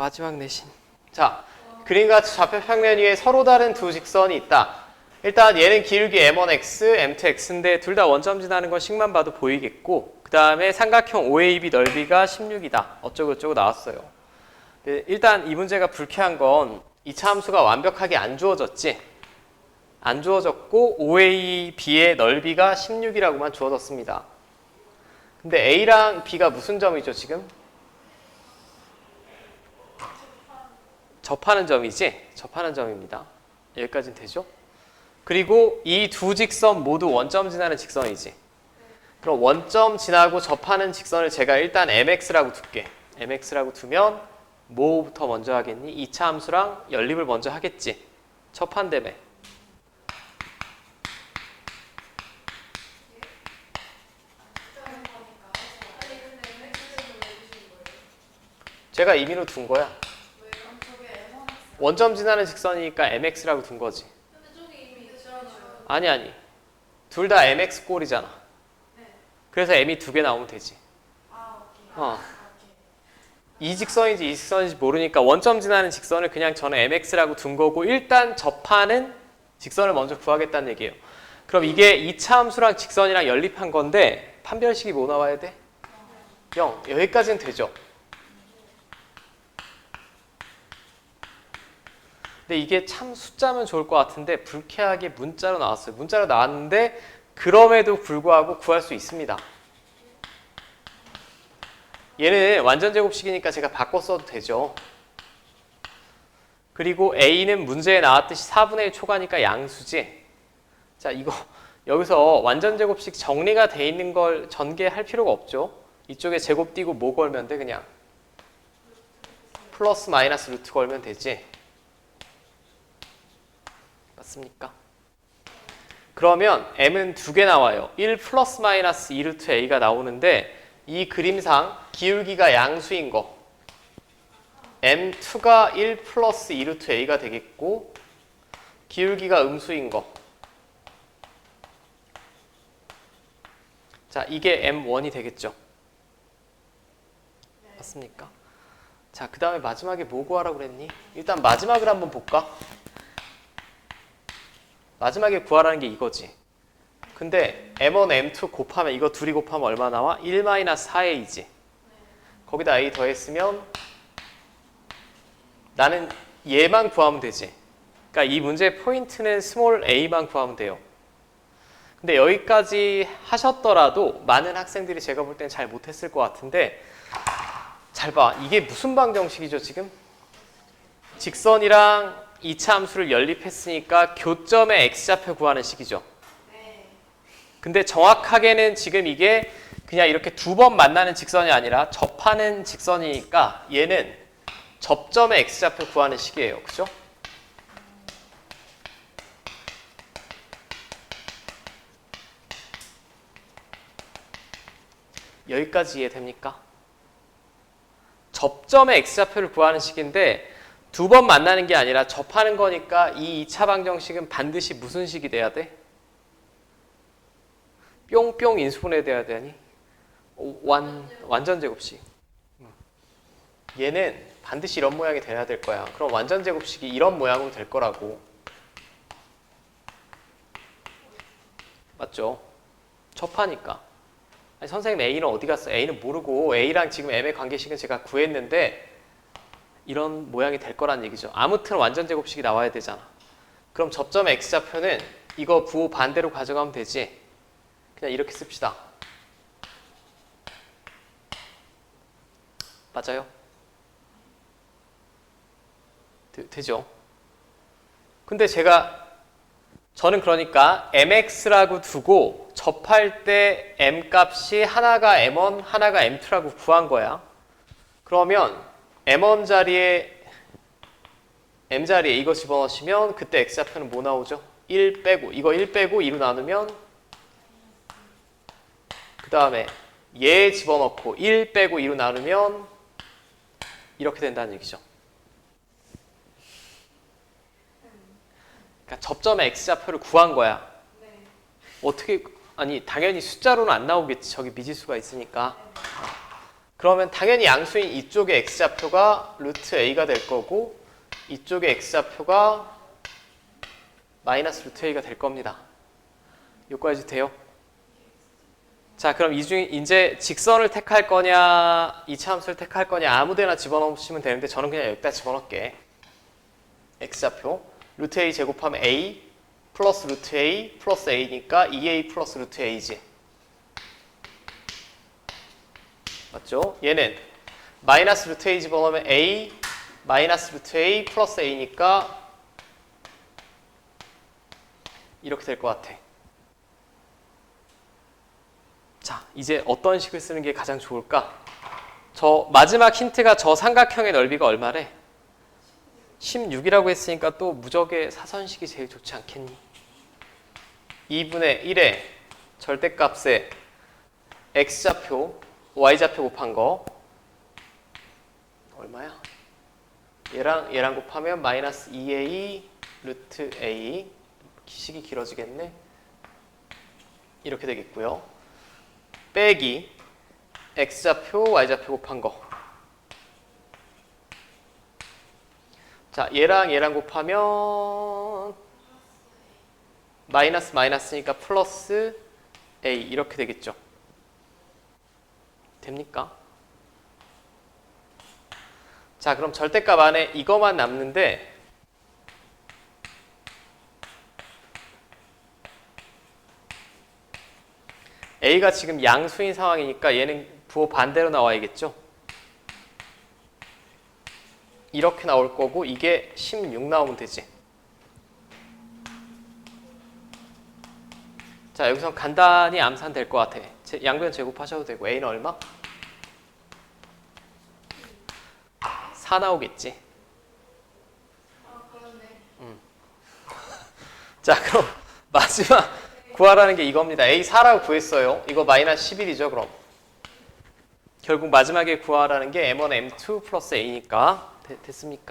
마지막 내신. 자, 그림과 좌표 평면 위에 서로 다른 두 직선이 있다. 일단 얘는 기울기 m1x, m2x인데 둘 다 원점 지나는 건 식만 봐도 보이겠고 그 다음에 삼각형 OAB 넓이가 16이다. 어쩌고 저쩌고 나왔어요. 네, 일단 이 문제가 불쾌한 건 이차 함수가 완벽하게 안 주어졌지. 안 주어졌고 OAB의 넓이가 16이라고만 주어졌습니다. 근데 A랑 B가 무슨 점이죠 지금? 접하는 점이지? 접하는 점입니다. 여기까지는 되죠? 그리고 이 두 직선 모두 원점 지나는 직선이지. 그럼 원점 지나고 접하는 직선을 제가 일단 mx라고 둘게. mx라고 두면 뭐부터 먼저 하겠니? 2차 함수랑 연립을 먼저 하겠지. 접한다며. 제가 임의로 둔 거야. 원점 지나는 직선이니까 mx라고 둔 거지. 아니 아니. 둘 다 mx 꼴이잖아. 그래서 m이 두 개 나오면 되지. 어. 이 직선인지 이 직선인지 모르니까 원점 지나는 직선을 그냥 저는 mx라고 둔 거고 일단 접하는 직선을 먼저 구하겠다는 얘기예요. 그럼 이게 2차 함수랑 직선이랑 연립한 건데 판별식이 뭐 나와야 돼? 0. 여기까지는 되죠. 근데 이게 참 숫자면 좋을 것 같은데 불쾌하게 문자로 나왔어요. 문자로 나왔는데 그럼에도 불구하고 구할 수 있습니다. 얘는 완전 제곱식이니까 제가 바꿔 써도 되죠. 그리고 A는 문제에 나왔듯이 4분의 1 초과니까 양수지. 자, 이거 여기서 완전 제곱식 정리가 돼 있는 걸 전개할 필요가 없죠. 이쪽에 제곱 띄고 뭐 걸면 돼 그냥 플러스 마이너스 루트 걸면 되지. 맞습니까? 그러면 m은 두 개 나와요. 1 플러스 마이너스 2 루트 a가 나오는데 이 그림상 기울기가 양수인 거 m2가 1 플러스 2 루트 a가 되겠고 기울기가 음수인 거 자, 이게 m1이 되겠죠. 맞습니까? 자, 그 다음에 마지막에 뭐 구하라고 그랬니? 일단 마지막을 한번 볼까? 마지막에 구하라는 게 이거지. 근데 m1, m2 곱하면 이거 둘이 곱하면 얼마 나와? 1-4a지. 거기다 a 더했으면 나는 얘만 구하면 되지. 그러니까 이 문제의 포인트는 스몰 a만 구하면 돼요. 근데 여기까지 하셨더라도 많은 학생들이 제가 볼 때는 잘 못했을 것 같은데 잘 봐. 이게 무슨 방정식이죠 지금? 직선이랑 2차 함수를 연립했으니까 교점의 x좌표 구하는 식이죠. 근데 정확하게는 지금 이게 그냥 이렇게 두 번 만나는 직선이 아니라 접하는 직선이니까 얘는 접점의 x좌표 구하는 식이에요. 그죠? 여기까지 이해됩니까? 접점의 x좌표를 구하는 식인데 두 번 만나는 게 아니라 접하는 거니까 이 2차 방정식은 반드시 무슨 식이 돼야 돼? 뿅뿅 인수분해 돼야 되니? 완, 완전 제곱식. 얘는 반드시 이런 모양이 돼야 될 거야. 그럼 완전 제곱식이 이런 모양으로 될 거라고. 맞죠? 접하니까. 아니, 선생님 A는 어디 갔어? A는 모르고 A랑 지금 M의 관계식은 제가 구했는데 이런 모양이 될 거란 얘기죠. 아무튼 완전 제곱식이 나와야 되잖아. 그럼 접점 x좌표는 이거 부호 반대로 가져가면 되지. 그냥 이렇게 씁시다. 맞아요? 되, 되죠? 근데 제가 저는 그러니까 mx라고 두고 접할 때 m 값이 하나가 m1, 하나가 m2라고 구한 거야. 그러면 m1 자리에 m 자리에 이거 집어넣으시면 그때 x좌표는 뭐 나오죠? 1 빼고 이거 1 빼고 2로 나누면 그 다음에 얘 집어넣고 1 빼고 2로 나누면 이렇게 된다는 얘기죠. 그러니까 접점의 x좌표를 구한 거야. 어떻게 아니 당연히 숫자로는 안 나오겠지. 저기 미지수가 있으니까. 그러면 당연히 양수인 이쪽의 x좌표가 루트 a가 될 거고 이쪽의 x좌표가 마이너스 루트 a가 될 겁니다. 여기까지 돼요? 자, 그럼 이 중에 이제 직선을 택할 거냐, 이차함수를 택할 거냐 아무데나 집어넣으시면 되는데 저는 그냥 여기다 집어넣을게. x좌표 루트 a 제곱하면 a 플러스 루트 a 플러스 a니까 2a 플러스 루트 a지. 맞죠? 얘는 마이너스 루트 a 집어넣으면 a 마이너스 루트 a 플러스 a니까 이렇게 될 것 같아. 자, 이제 어떤 식을 쓰는 게 가장 좋을까? 저 마지막 힌트가 저 삼각형의 넓이가 얼마래? 16이라고 했으니까 또 무적의 사선식이 제일 좋지 않겠니? 2분의 1의 절대값에 x좌표, y좌표 곱한 거 얼마야? 얘랑 얘랑 곱하면 마이너스 2a 루트 a 식이 길어지겠네. 이렇게 되겠고요. 빼기 x좌표, y좌표 곱한 거. 자, 얘랑 얘랑 곱하면 마이너스 마이너스니까 플러스 a 이렇게 되겠죠. 됩니까? 자, 그럼 절대값 안에 이거만 남는데 a가 지금 양수인 상황이니까 얘는 부호 반대로 나와야겠죠. 이렇게 나올 거고 이게 16 나오면 되지. 자 여기서 간단히 암산 될 것 같아. 제- 양변 제곱하셔도 되고 a는 얼마? 4 나오겠지. 음. 자 그럼 마지막 구하라는 게 이겁니다. a 4라고 구했어요. 이거 마이너스 11이죠 그럼. 결국 마지막에 구하라는 게 m1 m2 플러스 a니까 됐, 됐습니까?